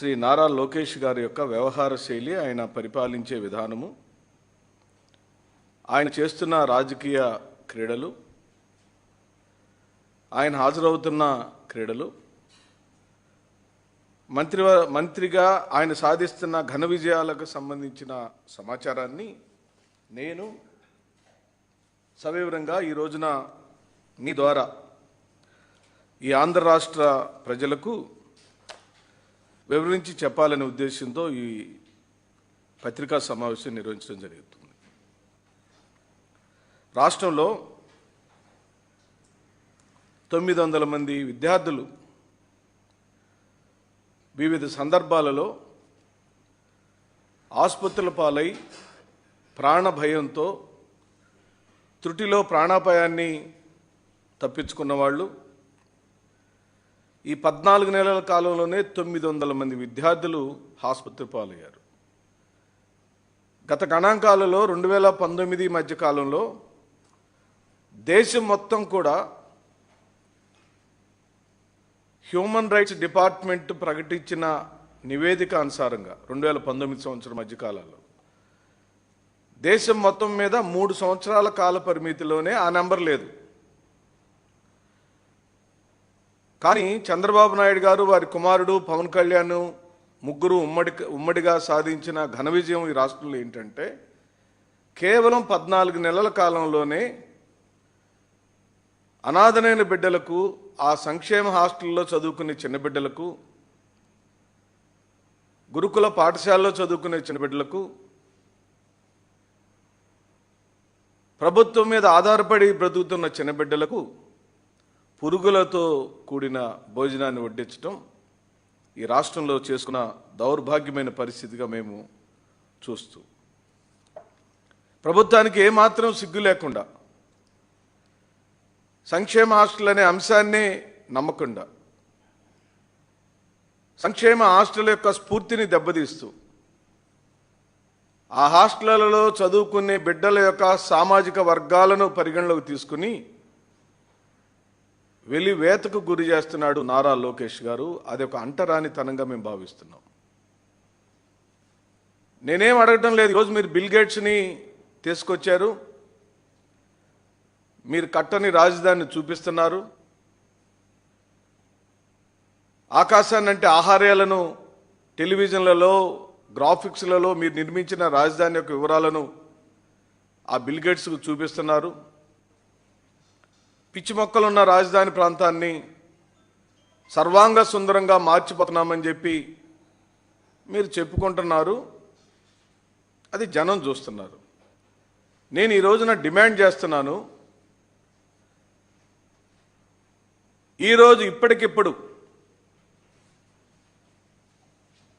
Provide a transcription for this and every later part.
శ్రీ నారా లోకేష్ గారి యొక్క వ్యవహార శైలి ఆయన పరిపాలించే విధానము. ఆయన చేస్తున్న రాజకీయ క్రీడలు. ఆయన హాజరవుతున్న క్రీడలు. మంత్రి మంత్రిగా ఆయన సాధిస్తున్న ఘన విజయాలకు సంబంధించిన సమాచారాన్ని నేను సవివరంగా ఈ రోజున మీ ద్వారా ఈ ఆంధ్ర రాష్ట్ర ప్రజలకు వివరించి చెప్పాలనే ఉద్దేశంతో ఈ పత్రికా సమావేశం నిర్వహించడం జరుగుతుంది. రాష్ట్రంలో తొమ్మిది వందల మంది విద్యార్థులు వివిధ సందర్భాలలో ఆసుపత్రుల పాలై ప్రాణ భయంతో త్రుటిలో ప్రాణాపాయాన్ని తప్పించుకున్న వాళ్ళు ఈ పద్నాలుగు నెలల కాలంలోనే తొమ్మిది వందల మంది విద్యార్థులు ఆసుపత్రి పాలయ్యారు. గత గణాంకాలలో రెండు వేల పంతొమ్మిది మధ్య కాలంలో దేశం మొత్తం కూడా హ్యూమన్ రైట్స్ డిపార్ట్మెంట్ ప్రకటించిన నివేదిక అనుసారంగా రెండు వేల పంతొమ్మిది సంవత్సరం మధ్య కాలంలో దేశం మొత్తం మీద మూడు సంవత్సరాల కాల పరిమితిలోనే ఆ నెంబర్ లేదు. కానీ చంద్రబాబు నాయుడు గారు వారి కుమారుడు పవన్ కళ్యాణ్ ముగ్గురు ఉమ్మడి ఉమ్మడిగా సాధించిన ఘన విజయం ఈ రాష్ట్రంలో ఏంటంటే కేవలం పద్నాలుగు నెలల కాలంలోనే అనాథనైన బిడ్డలకు ఆ సంక్షేమ హాస్టల్లో చదువుకునే చిన్న బిడ్డలకు గురుకుల పాఠశాలలో చదువుకునే చిన్న బిడ్డలకు ప్రభుత్వం మీద ఆధారపడి బ్రతుకుతున్న చిన్న బిడ్డలకు పురుగులతో కూడిన భోజనాన్ని వడ్డించడం ఈ రాష్ట్రంలో చేసుకున్న దౌర్భాగ్యమైన పరిస్థితిగా మేము చూస్తూ ప్రభుత్వానికి ఏమాత్రం సిగ్గు లేకుండా సంక్షేమ హాస్టల్ అనే అంశాన్ని నమ్మకుండా సంక్షేమ హాస్టల్ యొక్క స్ఫూర్తిని దెబ్బతీస్తూ ఆ హాస్టళ్ళలో చదువుకునే బిడ్డల యొక్క సామాజిక వర్గాలను పరిగణలోకి తీసుకుని వెలి వేతకు గురి చేస్తున్నాడు నారా లోకేష్ గారు. అది ఒక అంటరానితనంగా మేము భావిస్తున్నాం. నేనేం అడగటం లేదు. ఈరోజు మీరు బిల్ గేట్స్ని తీసుకొచ్చారు. మీరు కట్టని రాజధానిని చూపిస్తున్నారు. ఆకాశాన్ని అంటే ఆహార్యాలను టెలివిజన్లలో గ్రాఫిక్స్లలో మీరు నిర్మించిన రాజధాని యొక్క వివరాలను ఆ బిల్గేట్స్కు చూపిస్తున్నారు. పిచ్చి మొక్కలున్న రాజధాని ప్రాంతాన్ని సర్వాంగ సుందరంగా మార్చిపోతున్నామని చెప్పి మీరు చెప్పుకుంటున్నారు. అది జనం చూస్తున్నారు. నేను ఈ రోజున డిమాండ్ చేస్తున్నాను. ఈరోజు ఇప్పటికిప్పుడు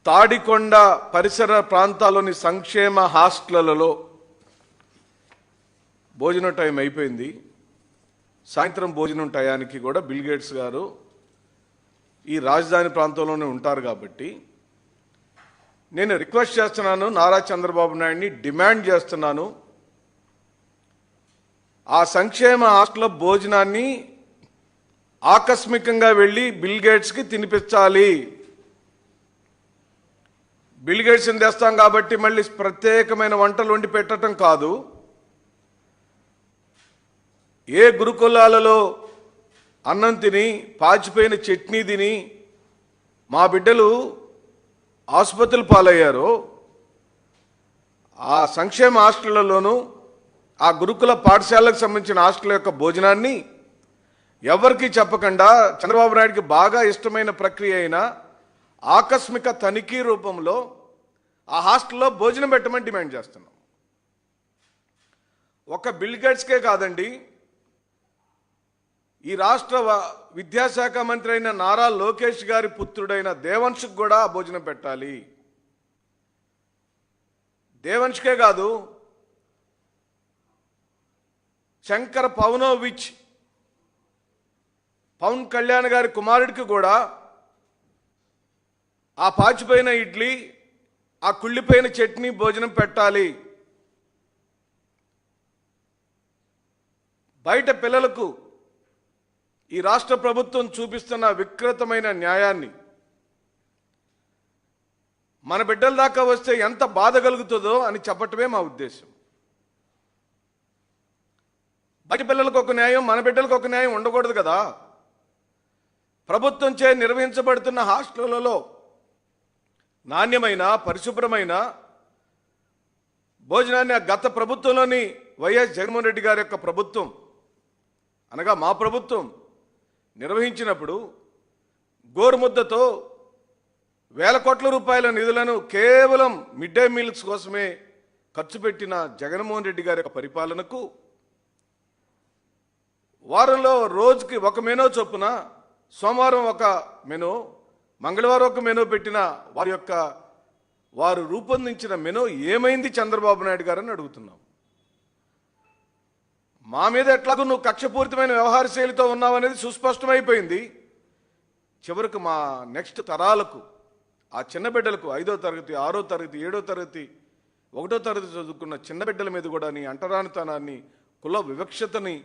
తాడికొండ పరిసర ప్రాంతాల్లోని సంక్షేమ హాస్టళ్ళలో భోజన టైం అయిపోయింది. సాయంత్రం భోజనం టయానికి కూడా బిల్ గేట్స్ గారు ఈ రాజధాని ప్రాంతంలోనే ఉంటారు కాబట్టి నేను రిక్వెస్ట్ చేస్తున్నాను నారా చంద్రబాబు నాయుడిని డిమాండ్ చేస్తున్నాను. ఆ సంక్షేమ హాస్టల్ భోజనాన్ని ఆకస్మికంగా వెళ్ళి బిల్ గేట్స్కి తినిపించాలి. బిల్ గేట్స్ని తెస్తాం కాబట్టి మళ్ళీ ప్రత్యేకమైన వంటలు వండి పెట్టడం కాదు. ఏ గురుకులాలలో అన్నం తిని పాచిపోయిన చట్నీ తిని మా బిడ్డలు ఆసుపత్రులు పాలయ్యారో ఆ సంక్షేమ హాస్టళ్ళలోనూ ఆ గురుకుల పాఠశాలకు సంబంధించిన హాస్టల్ యొక్క భోజనాన్ని ఎవరికి చెప్పకుండా చంద్రబాబు నాయుడికి బాగా ఇష్టమైన ప్రక్రియ అయిన ఆకస్మిక తనిఖీ రూపంలో ఆ హాస్టల్లో భోజనం పెట్టమని డిమాండ్ చేస్తున్నాం. ఒక బిల్ గేట్స్కే కాదండి ఈ రాష్ట్ర విద్యాశాఖ మంత్రి అయిన నారా లోకేష్ గారి పుత్రుడైన దేవంశ్కి కూడా భోజనం పెట్టాలి. దేవంశ్కే కాదు శంకర్ పవనోవిచ్ పవన్ కళ్యాణ్ గారి కుమారుడికి కూడా ఆ పాచిపోయిన ఇడ్లీ ఆ కుళ్ళిపోయిన చట్నీ భోజనం పెట్టాలి. బయట పిల్లలకు ఈ రాష్ట్ర ప్రభుత్వం చూపిస్తున్న వికృతమైన న్యాయాన్ని మన బిడ్డల దాకా వస్తే ఎంత బాధ కలుగుతుందో అని చెప్పటమే మా ఉద్దేశం. బయట పిల్లలకు ఒక న్యాయం మన బిడ్డలకు ఒక న్యాయం ఉండకూడదు కదా. ప్రభుత్వం చే నిర్వహించబడుతున్న హాస్టళ్ళలో నాణ్యమైన పరిశుభ్రమైన భోజనాన్ని గత ప్రభుత్వంలోని వైఎస్ జగన్మోహన్ రెడ్డి గారి యొక్క ప్రభుత్వం అనగా మా ప్రభుత్వం నిర్వహించినప్పుడు గోరుముద్దతో వేల కోట్ల రూపాయల నిధులను కేవలం మిడ్ డే మీల్స్ కోసమే ఖర్చు పెట్టిన జగన్మోహన్ రెడ్డి గారి యొక్క పరిపాలనకు వారంలో రోజుకి ఒక మెనో చొప్పున సోమవారం ఒక మెనో మంగళవారం ఒక మెనో పెట్టిన వారి యొక్క వారు రూపొందించిన మెనో ఏమైంది చంద్రబాబు నాయుడు గారని అడుగుతున్నాం. మా మీద ఎట్లాగూ నువ్వు కక్షపూరితమైన వ్యవహార శైలితో ఉన్నావు అనేది సుస్పష్టమైపోయింది. చివరికి మా నెక్స్ట్ తరాలకు ఆ చిన్న బిడ్డలకు ఐదో తరగతి ఆరో తరగతి ఏడో తరగతి ఒకటో తరగతి చదువుకున్న చిన్న బిడ్డల మీద కూడా నీ అంటరానితనాన్ని కుల వివక్షతని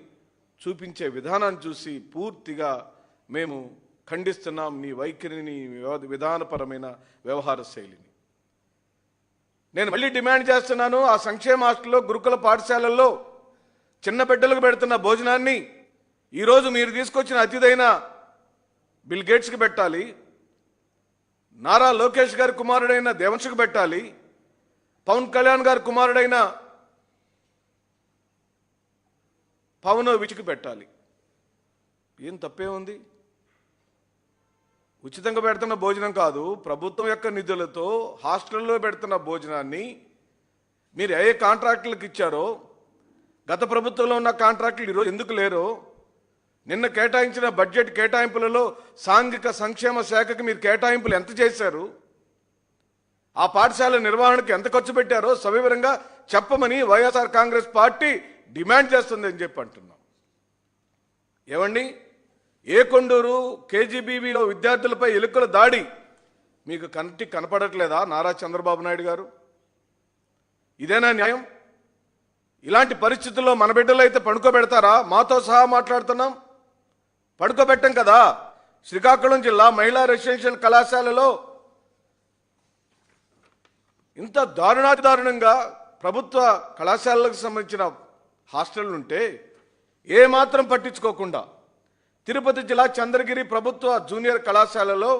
చూపించే విధానాన్ని చూసి పూర్తిగా మేము ఖండిస్తున్నాం నీ వైఖరిని విధానపరమైన వ్యవహార శైలిని. నేను మళ్ళీ డిమాండ్ చేస్తున్నాను ఆ సంక్షేమ హాస్టల్లో గురుకుల పాఠశాలల్లో చిన్న బిడ్డలకు పెడుతున్న భోజనాన్ని ఈరోజు మీరు తీసుకొచ్చిన అతిథైన బిల్ గేట్స్కి పెట్టాలి. నారా లోకేష్ గారి కుమారుడైన దేవంశకు పెట్టాలి. పవన్ కళ్యాణ్ గారి కుమారుడైన పవనోవిచ్కి పెట్టాలి. ఏం తప్పే ఉంది? ఉచితంగా పెడుతున్న భోజనం కాదు. ప్రభుత్వం యొక్క నిధులతో హాస్టల్లో పెడుతున్న భోజనాన్ని మీరు ఏ కాంట్రాక్టులకు ఇచ్చారో గత ప్రభుత్వంలో ఉన్న కాంట్రాక్టులు ఈరోజు ఎందుకు లేరు నిన్న కేటాయించిన బడ్జెట్ కేటాయింపులలో సాంఘిక సంక్షేమ శాఖకి మీరు కేటాయింపులు ఎంత చేశారు ఆ పాఠశాల నిర్వహణకు ఎంత ఖర్చు పెట్టారో సవివరంగా చెప్పమని వైఎస్ఆర్ కాంగ్రెస్ పార్టీ డిమాండ్ చేస్తుంది అని చెప్పి అంటున్నాం. ఏమండి? ఏ కొండూరు కేజీబీవీలో విద్యార్థులపై ఎలుకల దాడి మీకు కంటికి కనపడట్లేదా నారా చంద్రబాబు నాయుడు గారు? ఇదేనా న్యాయం? ఇలాంటి పరిస్థితుల్లో మన బిడ్డలు అయితే పడుకోబెడతారా? మాతో సహా మాట్లాడుతున్నాం. పడుకోబెట్టం కదా. శ్రీకాకుళం జిల్లా మహిళా రెసిడెన్షియల్ కళాశాలలో ఇంత దారుణాతి దారుణంగా ప్రభుత్వ కళాశాలలకు సంబంధించిన హాస్టళ్ళు ఉంటే ఏమాత్రం పట్టించుకోకుండా తిరుపతి జిల్లా చంద్రగిరి ప్రభుత్వ జూనియర్ కళాశాలలో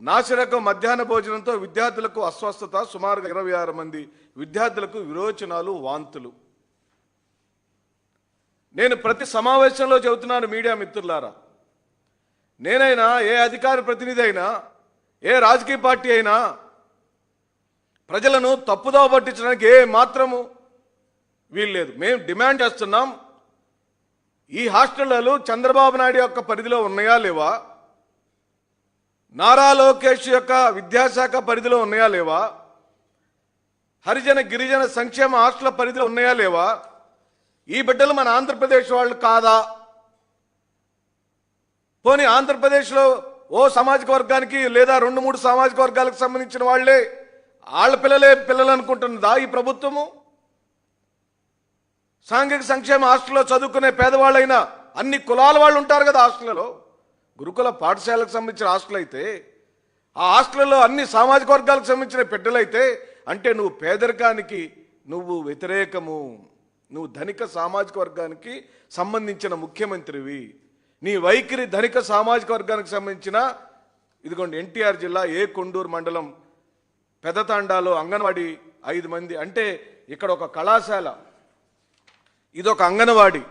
నాసిరకం మధ్యాహ్న భోజనంతో విద్యార్థులకు అస్వస్థత సుమారుగా ఇరవై ఆరు మంది విద్యార్థులకు విరోచనాలు వాంతులు. నేను ప్రతి సమావేశంలో చెబుతున్నాను మీడియా మిత్రులారా. నేనైనా ఏ అధికార ప్రతినిధి అయినా ఏ రాజకీయ పార్టీ అయినా ప్రజలను తప్పుదోవ పట్టించడానికి ఏ మాత్రము వీల్లేదు మేము డిమాండ్ చేస్తున్నాం ఈ హాస్టళ్ళలో చంద్రబాబు నాయుడు యొక్క పరిధిలో ఉన్నాయా లేవా? నారా లోకేష్ యొక్క విద్యాశాఖ పరిధిలో ఉన్నాయా లేవా? హరిజన గిరిజన సంక్షేమ హాస్టల్ పరిధిలో ఉన్నాయా లేవా? ఈ బిడ్డలు మన ఆంధ్రప్రదేశ్ వాళ్ళు కాదా? పోనీ ఆంధ్రప్రదేశ్లో ఓ సామాజిక వర్గానికి లేదా రెండు మూడు సామాజిక వర్గాలకు సంబంధించిన వాళ్ళే వాళ్ళ పిల్లలే పిల్లలు అనుకుంటున్నదా ఈ ప్రభుత్వము? సాంఘిక సంక్షేమ హాస్టల్లో చదువుకునే పేదవాళ్ళైనా అన్ని కులాల వాళ్ళు ఉంటారు కదా హాస్టల్లో. గురుకుల పాఠశాలకు సంబంధించిన హాస్టల్ అయితే ఆ హాస్టల్లో అన్ని సామాజిక వర్గాలకు సంబంధించిన బిడ్డలైతే అంటే నువ్వు పేదరికానికి నువ్వు వ్యతిరేకము. నువ్వు ధనిక సామాజిక వర్గానికి సంబంధించిన ముఖ్యమంత్రివి. నీ వైఖరి ధనిక సామాజిక వర్గానికి సంబంధించిన ఇదిగోండి ఎన్టీఆర్ జిల్లా ఏ కొండూరు మండలం పెదతాండాలో అంగన్వాడీ ఐదు మంది. అంటే ఇక్కడ ఒక కళాశాల ఇదొక అంగన్వాడి.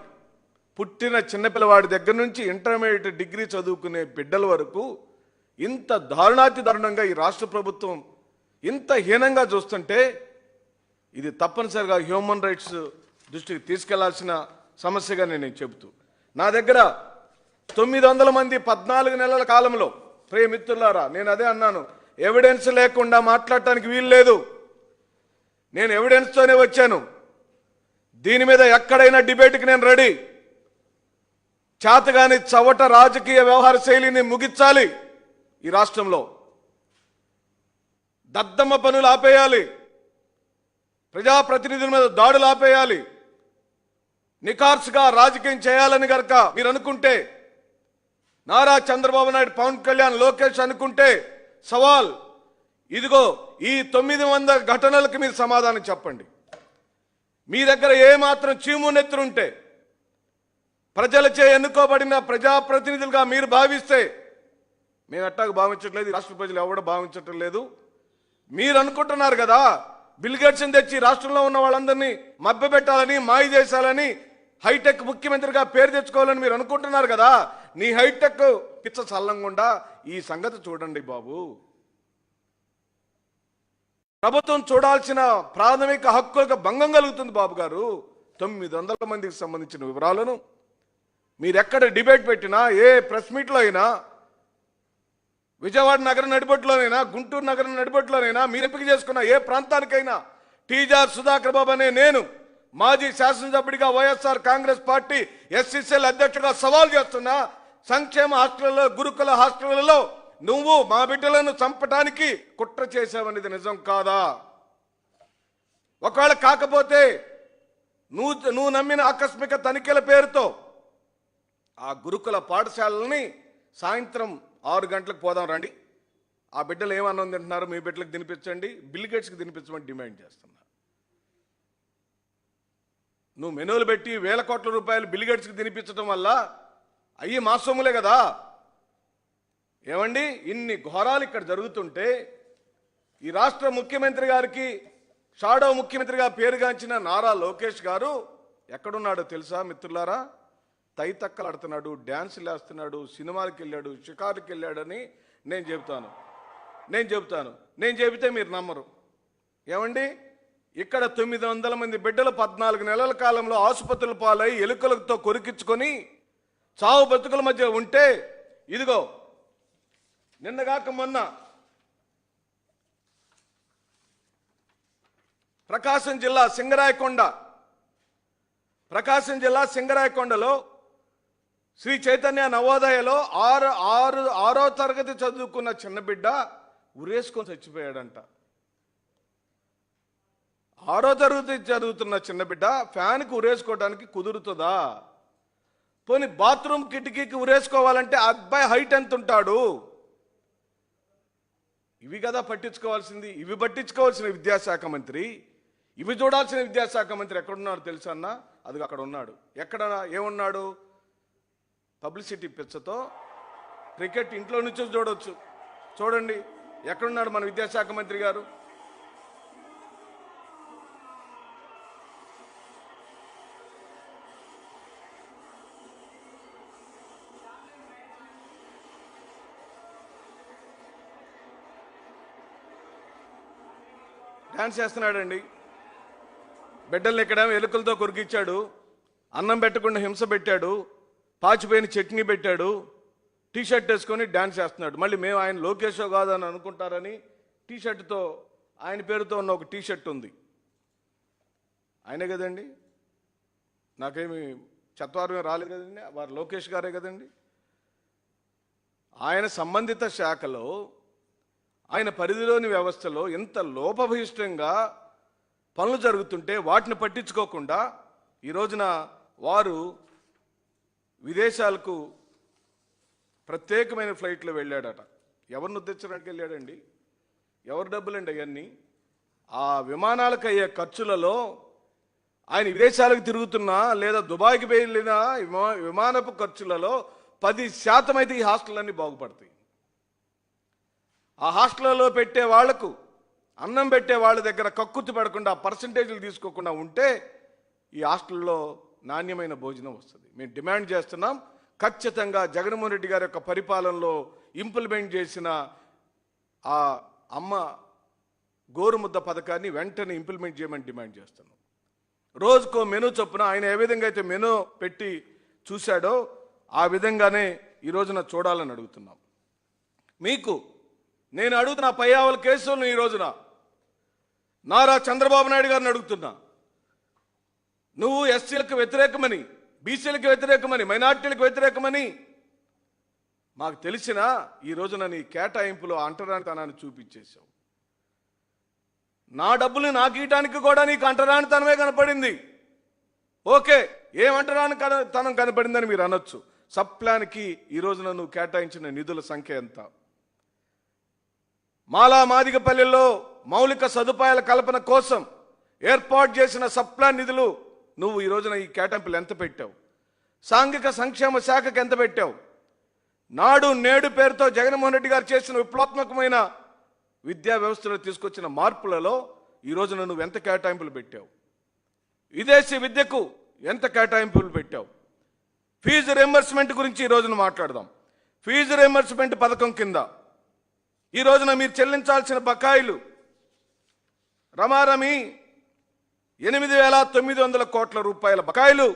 పుట్టిన చిన్నపిల్లవాడి దగ్గర నుంచి ఇంటర్మీడియట్ డిగ్రీ చదువుకునే బిడ్డల వరకు ఇంత దారుణాతి దారుణంగా ఈ రాష్ట్ర ప్రభుత్వం ఇంత హీనంగా చూస్తుంటే ఇది తప్పనిసరిగా హ్యూమన్ రైట్స్ దృష్టికి తీసుకెళ్ళాల్సిన సమస్యగా నేను చెబుతూ. నా దగ్గర తొమ్మిది వందల మంది పద్నాలుగు నెలల కాలంలో ప్రియమిత్రులారా నేను అదే అన్నాను. ఎవిడెన్స్ లేకుండా మాట్లాడటానికి వీలు లేదు. నేను ఎవిడెన్స్తోనే వచ్చాను. దీని మీద ఎక్కడైనా డిబేట్కి నేను రెడీ చేతగాని చవట రాజకీయ వ్యవహార శైలిని ముగించాలి ఈ రాష్ట్రంలో. దద్దమ్మ పనులు ఆపేయాలి. ప్రజాప్రతినిధుల మీద దాడులు ఆపేయాలి. నికార్సుగా రాజకీయం చేయాలని గనక మీరు అనుకుంటే నారా చంద్రబాబు నాయుడు పవన్ కళ్యాణ్ లోకేష్ అనుకుంటే సవాల్ ఇదిగో ఈ తొమ్మిది వందల ఘటనలకు మీరు సమాధానం చెప్పండి. మీ దగ్గర ఏమాత్రం చీము నెత్తురుంటే ప్రజలచే ఎన్నుకోబడిన ప్రజాప్రతినిధులుగా మీరు భావిస్తే మేము ఎట్టాగా భావించట్లేదు రాష్ట్ర ప్రజలు ఎవరు భావించటం లేదు. మీరు అనుకుంటున్నారు కదా బిల్గేట్స్ని తెచ్చి రాష్ట్రంలో ఉన్న వాళ్ళందరినీ మభ్యపెట్టాలని మాయ చేశాలని హైటెక్ ముఖ్యమంత్రిగా పేరు తెచ్చుకోవాలని మీరు అనుకుంటున్నారు కదా నీ హైటెక్ పిచ్చ చల్లంగుండా ఈ సంగతి చూడండి బాబు. ప్రభుత్వం చూడాల్సిన ప్రాథమిక హక్కులకు భంగం కలుగుతుంది బాబు గారు. తొమ్మిది వందల మందికి సంబంధించిన వివరాలను మీరు ఎక్కడ డిబేట్ పెట్టినా ఏ ప్రెస్ మీట్లో అయినా విజయవాడ నగరం నడిబొట్టులోనైనా గుంటూరు నగరం నడిబొట్టులోనైనా మీరు ఎంపిక చేసుకున్న ఏ ప్రాంతానికైనా టీజార్ సుధాకర్ బాబు అనే నేను మాజీ శాసనసభ్యుడిగా వైఎస్ఆర్ కాంగ్రెస్ పార్టీ ఎస్సీసీఎల్ అధ్యక్షుడిగా సవాల్ చేస్తున్నా సంక్షేమ హాస్టళ్ళలో గురుకుల హాస్టళ్ళలో నువ్వు మా బిడ్డలను చంపటానికి కుట్ర చేసావనేది నిజం కాదా? ఒకవేళ కాకపోతే నువ్వు నువ్వు నమ్మిన ఆకస్మిక తనిఖీల పేరుతో ఆ గురుకుల పాఠశాలని సాయంత్రం ఆరు గంటలకు పోదాం రండి. ఆ బిడ్డలు ఏమన్నం తింటున్నారు మీ బిడ్డలకు తినిపించండి. బిల్గేట్స్కి తినిపించమని డిమాండ్ చేస్తున్నారు. నువ్వు మెనూలు పెట్టి వేల కోట్ల రూపాయలు బిల్లు గేట్స్కి తినిపించడం వల్ల అయ్యి మా సొమ్ములే కదా. ఏమండి? ఇన్ని ఘోరాలు ఇక్కడ జరుగుతుంటే ఈ రాష్ట్ర ముఖ్యమంత్రి గారికి షాడో ముఖ్యమంత్రిగా పేరుగాంచిన నారా లోకేష్ గారు ఎక్కడున్నాడో తెలుసా మిత్రులారా? తైతక్కలాడుతున్నాడు డ్యాన్సులు వేస్తున్నాడు సినిమాలకు వెళ్ళాడు షికారుకి వెళ్ళాడని నేను చెబుతాను. నేను చెబుతాను. నేను చెబితే మీరు నమ్మరు. ఏమండి? ఇక్కడ తొమ్మిది వందల మంది బిడ్డలు పద్నాలుగు నెలల కాలంలో ఆసుపత్రుల పాలై ఎలుకలతో కొరికించుకొని చావు బతుకుల మధ్య ఉంటే ఇదిగో నిన్నగాక మొన్న ప్రకాశం జిల్లా సింగరాయకొండ ప్రకాశం జిల్లా సింగరాయకొండలో శ్రీ చైతన్య నవోదయలో ఆరు ఆరు ఆరో తరగతి చదువుకున్న చిన్న బిడ్డ ఉరేసుకొని చచ్చిపోయాడంట. ఆరో తరగతి చదువుతున్న చిన్న బిడ్డ ఫ్యాన్కి ఉరేసుకోవడానికి కుదురుతుందా? పోనీ బాత్రూమ్ కిటికీకి ఉరేసుకోవాలంటే అబ్బాయి హైట్ ఎంత ఉంటాడు? ఇవి కదా పట్టించుకోవాల్సింది ఇవి పట్టించుకోవాల్సిన విద్యాశాఖ మంత్రి ఇవి చూడాల్సిన విద్యాశాఖ మంత్రి ఎక్కడున్నాడు తెలుసా అన్న? అది అక్కడ ఉన్నాడు. ఎక్కడ ఏమున్నాడు? పబ్లిసిటీ పిచ్చతో క్రికెట్ ఇంట్లో నుంచి చూడొచ్చు. చూడండి ఎక్కడున్నాడు మన విద్యాశాఖ మంత్రి గారు? డ్యాన్స్ చేస్తున్నాడండి. బిడ్డల్ని ఇక్కడ ఎలుకలతో కొరికిచ్చాడు. అన్నం పెట్టకుండా హింస పెట్టాడు. పాచిపోయిన చట్నీ పెట్టాడు. టీ షర్ట్ వేసుకొని డ్యాన్స్ చేస్తున్నాడు. మళ్ళీ మేము ఆయన లోకేషో కాదని అనుకుంటారని టీ షర్ట్తో ఆయన పేరుతో ఉన్న ఒక టీ షర్ట్ ఉంది. ఆయనే కదండి? నాకేమి చత్వారం రాలేదు కదండి? వారు లోకేష్ గారే కదండి? ఆయన సంబంధిత శాఖలో ఆయన పరిధిలోని వ్యవస్థలో ఎంత లోపభయిష్టంగా పనులు జరుగుతుంటే వాటిని పట్టించుకోకుండా ఈ రోజున వారు విదేశాలకు ప్రత్యేకమైన ఫ్లైట్లో వెళ్ళాడట. ఎవరిని ఉద్దేశించడానికి వెళ్ళాడండి? ఎవరి డబ్బులండి అవన్నీ? ఆ విమానాలకు అయ్యే ఖర్చులలో ఆయన విదేశాలకు తిరుగుతున్నా లేదా దుబాయ్కి వెళ్ళిన విమా- విమానపు ఖర్చులలో పది శాతం అయితే ఈ హాస్టల్ బాగుపడతాయి. ఆ హాస్టల్లో పెట్టే వాళ్ళకు అన్నం పెట్టే వాళ్ళ దగ్గర కక్కుర్తి పడకుండా పర్సంటేజ్లు తీసుకోకుండా ఉంటే ఈ హాస్టల్లో నాణ్యమైన భోజనం వస్తుంది. మేము డిమాండ్ చేస్తున్నాం ఖచ్చితంగా జగన్మోహన్ రెడ్డి గారి యొక్క పరిపాలనలో ఇంప్లిమెంట్ చేసిన ఆ అమ్మ గోరుముద్ద పథకాన్ని వెంటనే ఇంప్లిమెంట్ చేయమని డిమాండ్ చేస్తున్నాం. రోజుకో మెనూ చొప్పున ఆయన ఏ విధంగా అయితే మెనూ పెట్టి చూశాడో ఆ విధంగానే ఈ రోజున చూడాలని అడుగుతున్నాం. మీకు నేను అడుగుతున్న పయ్యావల కేసులను ఈ రోజున నారా చంద్రబాబు నాయుడు గారిని అడుగుతున్నా. నువ్వు ఎస్సీలకు వ్యతిరేకమని బీసీలకు వ్యతిరేకమని మైనార్టీలకు వ్యతిరేకమని మాకు తెలిసిన ఈ రోజున నీ కేటాయింపులో అంటరానితనాన్ని చూపించేశావు. నా డబ్బులు నాకు ఇయటానికి కూడా నీకు అంటరానితనమే కనపడింది. ఓకే ఏమంటరాని తనం కనపడిందని మీరు అనొచ్చు. సబ్ ప్లాన్కి ఈ రోజున నువ్వు కేటాయించిన నిధుల సంఖ్య ఎంత? మాలా మాదిగపల్లిలో మౌలిక సదుపాయాల కల్పన కోసం ఏర్పాటు చేసిన సప్లాన్ నిధులు నువ్వు ఈ రోజున ఈ కేటాయింపులు ఎంత పెట్టావు? సాంఘిక సంక్షేమ శాఖకు ఎంత పెట్టావు? నాడు నేడు పేరుతో జగన్మోహన్ రెడ్డి గారు చేసిన విప్లవాత్మకమైన విద్యా వ్యవస్థలో తీసుకొచ్చిన మార్పులలో ఈ రోజున నువ్వు ఎంత కేటాయింపులు పెట్టావు? విదేశీ విద్యకు ఎంత కేటాయింపులు పెట్టావు? ఫీజు రియంబర్స్మెంట్ గురించి ఈ రోజున మాట్లాడదాం. ఫీజు రియంబర్స్మెంట్ పథకం కింద ఈ రోజున మీరు చెల్లించాల్సిన బకాయిలు రమారమి ఎనిమిది వేల తొమ్మిది వందల కోట్ల రూపాయల బకాయిలు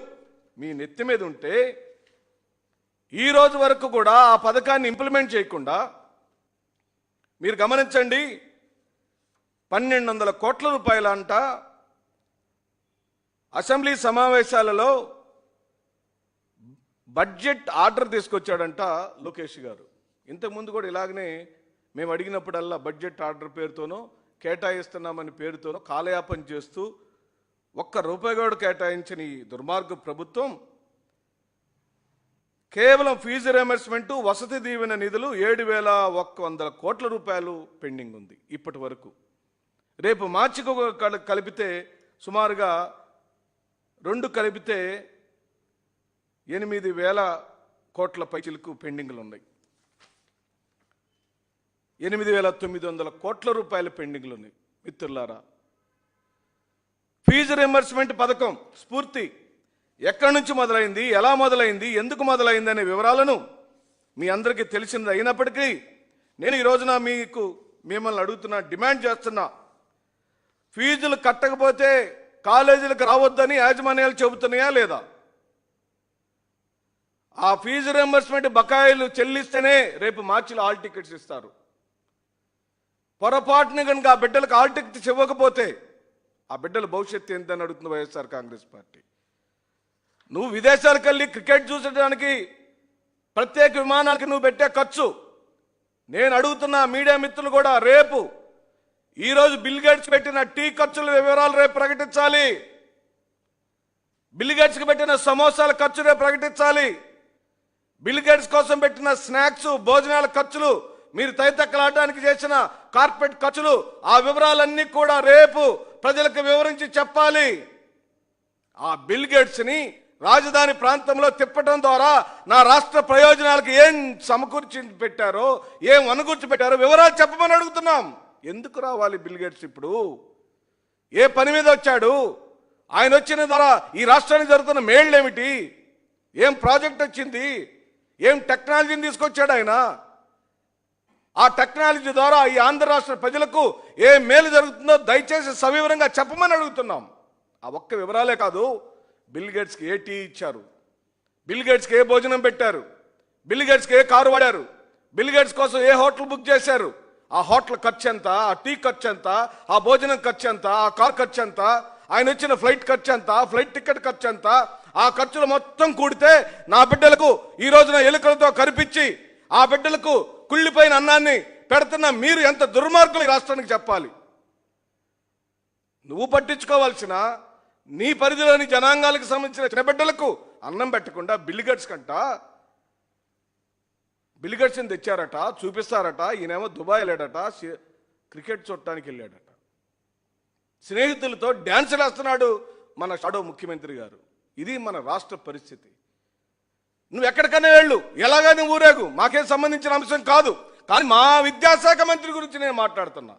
మీ నెత్తి మీద ఉంటే ఈ రోజు వరకు కూడా ఆ పథకాన్ని ఇంప్లిమెంట్ చేయకుండా మీరు గమనించండి పన్నెండు వందల కోట్ల రూపాయల అంట అసెంబ్లీ సమావేశాలలో బడ్జెట్ ఆర్డర్ తీసుకొచ్చాడంట లోకేష్ గారు. ఇంతకుముందు కూడా ఇలాగనే మేము అడిగినప్పుడల్లా బడ్జెట్ ఆర్డర్ పేరుతోనో కేటాయిస్తున్నామని పేరుతోనో కాలయాపన చేస్తూ ఒక్క రూపాయి కూడా కేటాయించని ఈ దుర్మార్గ ప్రభుత్వం కేవలం ఫీజు రియంబర్స్మెంట్ వసతి దీవెన నిధులు ఏడు వేల ఒక్క వందల కోట్ల రూపాయలు పెండింగ్ ఉంది ఇప్పటి వరకు. రేపు మార్చికి కలిపితే సుమారుగా రెండు కలిపితే ఎనిమిది వేల కోట్ల పైచిలకు పెండింగ్లు ఉన్నాయి. ఎనిమిది వేల తొమ్మిది వందల కోట్ల రూపాయల పెండింగ్లు ఉన్నాయి. మిత్రులారా ఫీజు రియంబర్స్మెంట్ పథకం స్ఫూర్తి ఎక్కడి నుంచి మొదలైంది ఎలా మొదలైంది ఎందుకు మొదలైంది అనే వివరాలను మీ అందరికీ తెలిసినది అయినప్పటికీ నేను ఈ రోజున మీకు మిమ్మల్ని అడుగుతున్నా డిమాండ్ చేస్తున్నా ఫీజులు కట్టకపోతే కాలేజీలకు రావద్దని యాజమాన్యాలు చెబుతున్నాయా లేదా? ఆ ఫీజు రియంబర్స్మెంట్ బకాయిలు చెల్లిస్తేనే రేపు మార్చిలో హాల్ టికెట్స్ ఇస్తారు. పొరపాటున కనుక ఆ బిడ్డలకు హాల్ ఇవ్వకపోతే ఆ బిడ్డల భవిష్యత్తు ఏంటని అడుగుతుంది వైఎస్ఆర్ కాంగ్రెస్ పార్టీ. నువ్వు విదేశాలకు వెళ్ళి క్రికెట్ చూసడానికి ప్రత్యేక విమానానికి నువ్వు పెట్టే ఖర్చు. నేను అడుగుతున్న మీడియా మిత్రులు కూడా రేపు ఈరోజు బిల్ గేట్స్ పెట్టిన టీ ఖర్చుల వివరాలు రేపు ప్రకటించాలి. బిల్ గేట్స్కి పెట్టిన సమోసాల ఖర్చు రేపు ప్రకటించాలి. బిల్ గేట్స్ కోసం పెట్టిన స్నాక్స్ భోజనాల ఖర్చులు మీరు తైతక్కలాడడానికి చేసిన కార్పెట్ ఖర్చులు ఆ వివరాలన్నీ కూడా రేపు ప్రజలకు వివరించి చెప్పాలి. ఆ బిల్ గేట్స్ని రాజధాని ప్రాంతంలో తిప్పటం ద్వారా నా రాష్ట్ర ప్రయోజనాలకు ఏం సమకూర్చి పెట్టారో ఏం అనుకూర్చి పెట్టారో వివరాలు చెప్పమని అడుగుతున్నాం. ఎందుకు రావాలి బిల్ గేట్స్ ఇప్పుడు? ఏ పని మీద వచ్చాడు? ఆయన వచ్చిన ద్వారా ఈ రాష్ట్రానికి జరుగుతున్న మేళ్ళేమిటి ఏం ప్రాజెక్ట్ వచ్చింది? ఏం టెక్నాలజీని తీసుకొచ్చాడు ఆయన? ఆ టెక్నాలజీ ద్వారా ఈ ఆంధ్ర రాష్ట్ర ప్రజలకు ఏ మేలు జరుగుతుందో దయచేసి సవివరంగా చెప్పమని అడుగుతున్నాం. ఆ ఒక్క వివరాలే కాదు బిల్ గేట్స్కి ఏ టీ ఇచ్చారు? బిల్ గేట్స్కి ఏ భోజనం పెట్టారు? బిల్ గేట్స్కి ఏ కారు వాడారు? బిల్ గేట్స్ కోసం ఏ హోటల్ బుక్ చేశారు? ఆ హోటల్ ఖర్చు ఎంత? ఆ టీ ఖర్చు ఎంత? ఆ భోజనం ఖర్చు ఎంత? ఆ కార్ ఖర్చు ఎంత? ఆయన వచ్చిన ఫ్లైట్ ఖర్చు ఎంత? ఫ్లైట్ టికెట్ ఖర్చు ఎంత? ఆ ఖర్చులు మొత్తం కూడితే నా బిడ్డలకు ఈ రోజున ఎలుకలతో కరిపించి ఆ బిడ్డలకు కుళ్ళిపోయిన అన్నాన్ని పెడుతున్న మీరు ఎంత దుర్మార్గులు ఈ రాష్ట్రానికి చెప్పాలి. నువ్వు పట్టించుకోవాల్సిన నీ పరిధిలోని జనాంగాలకు సంబంధించిన చిన్న బిడ్డలకు అన్నం పెట్టకుండా బిల్లిగడ్స్ కంట బిల్లిగడ్స్ని తెచ్చారట చూపిస్తారట ఈయనేమో దుబాయ్ వెళ్ళాడట క్రికెట్ చూడటానికి వెళ్ళాడట. స్నేహితులతో డ్యాన్స్ వేస్తున్నాడు మన షాడో ముఖ్యమంత్రి గారు. ఇది మన రాష్ట్ర పరిస్థితి. నువ్వు ఎక్కడికైనా వెళ్ళు ఎలాగైనా ఊరేగు? మాకేం సంబంధించిన అంశం కాదు. కానీ మా విద్యాశాఖ మంత్రి గురించి నేను మాట్లాడుతున్నా.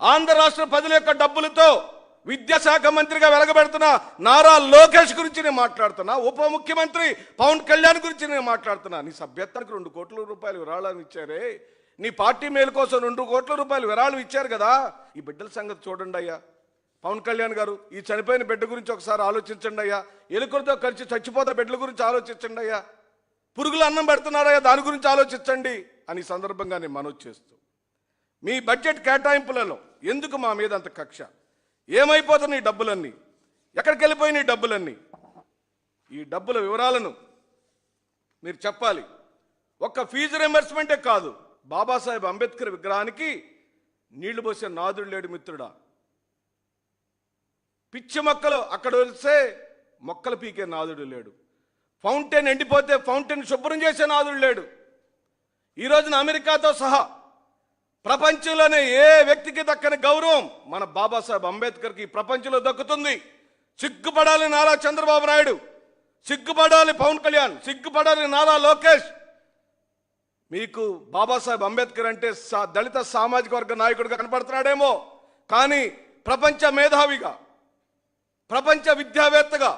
ఆంధ్ర రాష్ట్ర ప్రజల యొక్క డబ్బులతో విద్యాశాఖ మంత్రిగా వెలగబెడుతున్న నారా లోకేష్ గురించి నేను మాట్లాడుతున్నా. ఉప ముఖ్యమంత్రి పవన్ కళ్యాణ్ గురించి నేను మాట్లాడుతున్నా. నీ సభ్యత్వానికి రెండు కోట్ల రూపాయలు విరాళాలు ఇచ్చారే. నీ పార్టీ మేలు కోసం రెండు కోట్ల రూపాయలు విరాళం ఇచ్చారు కదా. ఈ బిడ్డల సంగతి చూడండి అయ్యా. పవన్ కళ్యాణ్ గారు ఈ చనిపోయిన బిడ్డ గురించి ఒకసారి ఆలోచించండి అయ్యా. ఎలుకలతో కలిసి చచ్చిపోతే బిడ్డల గురించి ఆలోచించండి అయ్యా. పురుగులు అన్నం పెడుతున్నారయ్యా దాని గురించి ఆలోచించండి అని సందర్భంగా నేను మనవి చేస్తూ. మీ బడ్జెట్ కేటాయింపులలో ఎందుకు మా మీద అంత కక్ష? ఏమైపోతున్నాయి ఈ డబ్బులన్నీ? ఎక్కడికి వెళ్ళిపోయినాయి ఈ డబ్బులన్నీ? ఈ డబ్బుల వివరాలను మీరు చెప్పాలి. ఒక్క ఫీజు రియంబర్స్మెంటే కాదు. బాబాసాహెబ్ అంబేద్కర్ విగ్రహానికి నీళ్ళు పోసే నాదుడు లేడు మిత్రుడా. పిచ్చి మొక్కలు అక్కడ వస్తే మొక్కలు పీకే నాదుడు లేడు. ఫౌంటైన్ ఎండిపోతే ఫౌంటైన్ శుభ్రం చేసే నాదుడు లేడు. ఈ రోజున అమెరికాతో సహా ప్రపంచంలోనే ఏ వ్యక్తికి దక్కని గౌరవం మన బాబాసాహెబ్ అంబేద్కర్కి ఈ ప్రపంచంలో దక్కుతుంది. సిగ్గుపడాలి నారా చంద్రబాబు నాయుడు. సిగ్గుపడాలి పవన్ కళ్యాణ్. సిగ్గుపడాలి నారా లోకేష్. మీకు బాబాసాహెబ్ అంబేద్కర్ అంటే దళిత సామాజిక వర్గ నాయకుడిగా కనపడుతున్నాడేమో. కానీ ప్రపంచ మేధావిగా ప్రపంచ విద్యావేత్తగా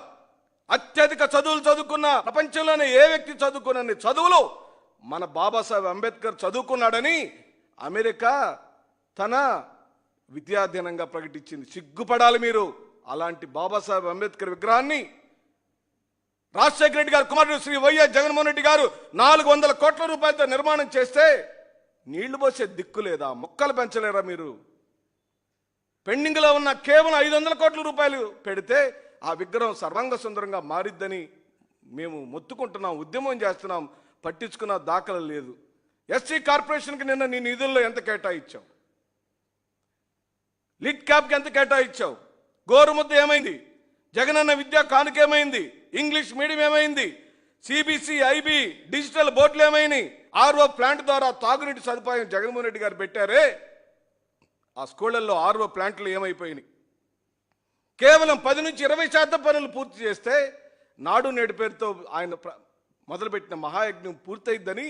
అత్యధిక చదువులు చదువుకున్న ప్రపంచంలోనే ఏ వ్యక్తి చదువుకున్న చదువులు మన బాబాసాహెబ్ అంబేద్కర్ చదువుకున్నాడని అమెరికా తన విద్యాదినంగా ప్రకటించింది. సిగ్గుపడాలి మీరు అలాంటి బాబాసాహెబ్ అంబేద్కర్ విగ్రహాన్ని. రాజశేఖర రెడ్డి గారు కుమారుడు శ్రీ వైఎస్ జగన్మోహన్ రెడ్డి గారు నాలుగు వందల కోట్ల రూపాయలతో నిర్మాణం చేస్తే నీళ్ళు పోసే దిక్కు లేదా? మొక్కలు పెంచలేరా మీరు? పెండింగ్లో ఉన్న కేవలం ఐదు వందల కోట్ల రూపాయలు పెడితే ఆ విగ్రహం సర్వంగ సుందరంగా మారిద్దని మేము మొత్తుకుంటున్నాం ఉద్యమం చేస్తున్నాం పట్టించుకున్న దాఖలు లేదు. ఎస్సీ కార్పొరేషన్కి నిన్న నీ నిధుల్లో ఎంత కేటాయించావు? లిట్ క్యాప్కి ఎంత కేటాయించావు? గోరుముద్ద ఏమైంది? జగనన్న విద్యా కానుకేమైంది ఇంగ్లీష్ మీడియం ఏమైంది? సిబిసి ఐబి డిజిటల్ బోర్డులు ఏమైనాయి? ఆర్ఓ ప్లాంట్ ద్వారా తాగునీటి సదుపాయం జగన్మోహన్ రెడ్డి గారు పెట్టారే? ఆ స్కూళ్ళల్లో ఆర్వో ప్లాంట్లు ఏమైపోయినాయి? కేవలం పది నుంచి ఇరవై శాతం పనులు పూర్తి చేస్తే నాడు నేడు పేరుతో ఆయన మొదలుపెట్టిన మహాయజ్ఞం పూర్తయిద్దని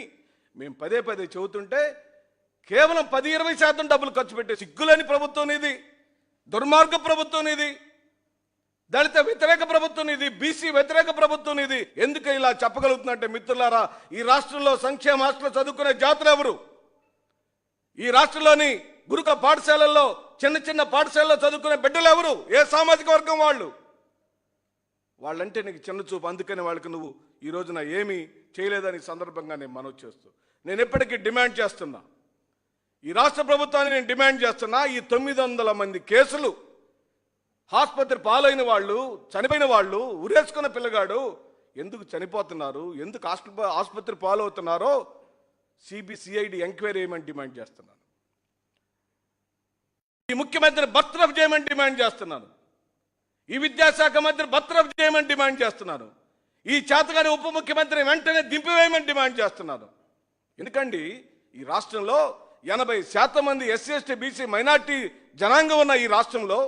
మేము పదే పదే చెబుతుంటే కేవలం పది ఇరవై శాతం డబ్బులు ఖర్చు పెట్టే సిగ్గులేని ప్రభుత్వం ఇది దుర్మార్గ ప్రభుత్వం ఇది దళిత వ్యతిరేక ప్రభుత్వం ఇది బీసీ వ్యతిరేక ప్రభుత్వం ఇది. ఎందుకు ఇలా చెప్పగలుగుతున్నట్టే మిత్రులారా ఈ రాష్ట్రంలో సంక్షేమ హాస్టల్ చదువుకునే జాతులు ఎవరు? ఈ రాష్ట్రంలోని గురుక పాఠశాలల్లో చిన్న చిన్న పాఠశాలలో చదువుకునే బిడ్డలు ఎవరు? ఏ సామాజిక వర్గం వాళ్ళు? వాళ్ళంటే నీకు చిన్న చూపు అందుకని వాళ్ళకి నువ్వు ఈ రోజున ఏమీ చేయలేదని సందర్భంగా నేను మనవి చేస్తూ నేను ఎప్పటికీ డిమాండ్ చేస్తున్నా. ఈ రాష్ట్ర ప్రభుత్వాన్ని నేను డిమాండ్ చేస్తున్నా ఈ తొమ్మిది వందల మంది కేసులు ఆసుపత్రి పాలైన వాళ్ళు చనిపోయిన వాళ్ళు ఉరేసుకున్న పిల్లగాడు ఎందుకు చనిపోతున్నారు ఎందుకు హాస్పిటల్ ఆసుపత్రి పాలవుతున్నారో సిబిసిఐడి ఎంక్వైరీ చేయమని డిమాండ్ చేస్తున్నాను. ఈ ముఖ్యమంత్రిని బర్తరఫ్ చేయమని డిమాండ్ చేస్తున్నాను. ఈ విద్యాశాఖ మంత్రి బర్తరఫ్ చేయమని డిమాండ్ చేస్తున్నాను. ఈ చేతగాని ఉప ముఖ్యమంత్రిని వెంటనే దింపివేయమని డిమాండ్ చేస్తున్నాను. ఎందుకండి? ఈ రాష్ట్రంలో ఎనభై శాతం మంది ఎస్సీ ఎస్టీ బీసీ మైనార్టీ జనాంగం ఉన్న ఈ రాష్ట్రంలో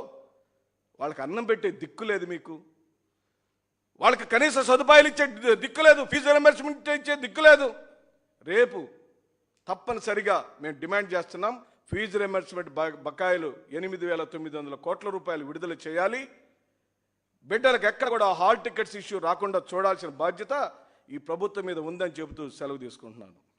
వాళ్ళకి అన్నం పెట్టే దిక్కు లేదు మీకు. వాళ్ళకి కనీస సదుపాయాలు ఇచ్చే దిక్కు లేదు. ఫీజు రియంబర్స్మెంట్ ఇచ్చే దిక్కు లేదు. రేపు తప్పనిసరిగా మేము డిమాండ్ చేస్తున్నాం. ఫీజు రియంబర్స్మెంట్ బ- బకాయిలు ఎనిమిది వేల తొమ్మిది వందల కోట్ల రూపాయలు విడుదల చేయాలి. బిడ్డలకు ఎక్కడ కూడా హాల్ టికెట్స్ ఇష్యూ రాకుండా చూడాల్సిన బాధ్యత ఈ ప్రభుత్వం మీద ఉందని చెబుతూ సెలవు తీసుకుంటున్నాను.